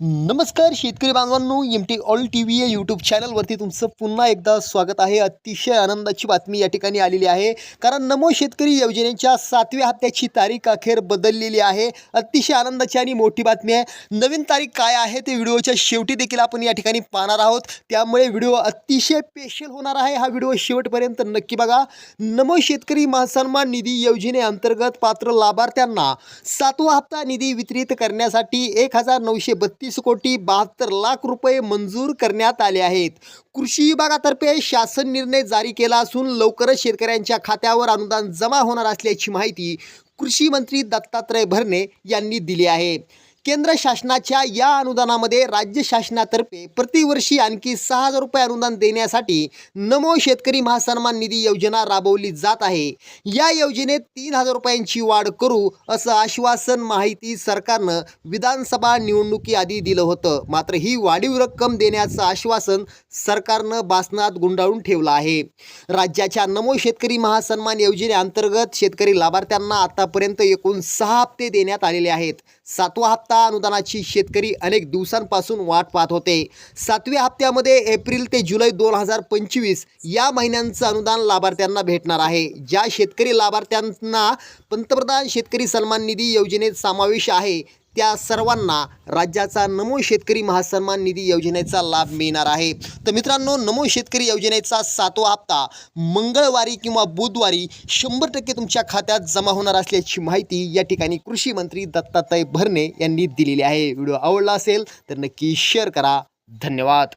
नमस्कार शेतकरी बांधवांनो M T all T V या यूट्यूब चॅनलवरती तुमचं पुन्हा एकदा स्वागत आहे. अतिशय आनंदाची बातमी या ठिकाणी आलेली आहे. कारण नमो शेतकरी योजनेच्या सातव्या हप्त्याची तारीख अखेर बदललेली आहे. अतिशय आनंदाची आणि मोठी बातमी आहे. नवीन तारीख काय आहे ते व्हिडिओच्या शेवटी देखील आपण या ठिकाणी पाहणार आहोत. त्यामुळे व्हिडिओ अतिशय स्पेशल होणार आहे. हा व्हिडिओ शेवटपर्यंत नक्की बघा. नमो शेतकरी महासन्मान निधी योजनेअंतर्गत पात्र लाभार्थ्यांना सातवा हप्ता निधी वितरित करण्यासाठी एक हजार नऊशे बत्तीस कोटी बहात्तर लाख रुपये मंजूर करण्यात आले आहेत. कृषी विभागातर्फे शासन निर्णय जारी केला असून लवकरच शेतकऱ्यांच्या खात्यावर अनुदान जमा होणार असल्याची माहिती कृषी मंत्री दत्तात्रय भरणे यांनी दिली आहे. केंद्र शासनाच्या या अनुदानामध्ये राज्य शासनातर्फे प्रतिवर्षी आणखी सहा हजार रुपये अनुदान देण्यासाठी नमो शेतकरी महासन्मान निधी योजना राबवली जात आहे. या योजनेत तीन हजार रुपयांची वाढ करू असं आश्वासन माहिती सरकारनं विधानसभा निवडणुकीआधी दिलं होतं. मात्र ही वाढीव रक्कम देण्याचं आश्वासन सरकारनं बासनात गुंडाळून ठेवलं आहे. राज्याच्या नमो शेतकरी महासन्मान योजनेअंतर्गत शेतकरी लाभार्थ्यांना आतापर्यंत एकूण सहा हप्ते देण्यात आलेले आहेत. सातवा हप्ता अनुदानाची शेतकरी अनेक दिवसांपासून वाट पाहत होते. सातव्या हप्त्यामध्ये एप्रिल ते जुलै दोन हजार पंचवीस या महिन्यांचं अनुदान लाभार्थ्यांना भेटणार आहे. ज्या शेतकरी लाभार्थ्यांना पंतप्रधान शेतकरी सन्मान निधी योजनेत समावेश आहे त्या सर्वांना राज्याचा नमो शेतकरी महासन्मान निधी योजनेचा लाभ मिळणार आहे. तर मित्रांनो नमो शेतकरी योजनेचा सातवा हप्ता मंगळवारी किंवा बुधवारी शंभर टक्के तुमच्या खात्यात जमा होणार असल्याची माहिती या ठिकाणी कृषी मंत्री दत्तात्रय भरणे यांनी दिलेली आहे. व्हिडिओ आवडला असेल तर नक्की शेअर करा. धन्यवाद.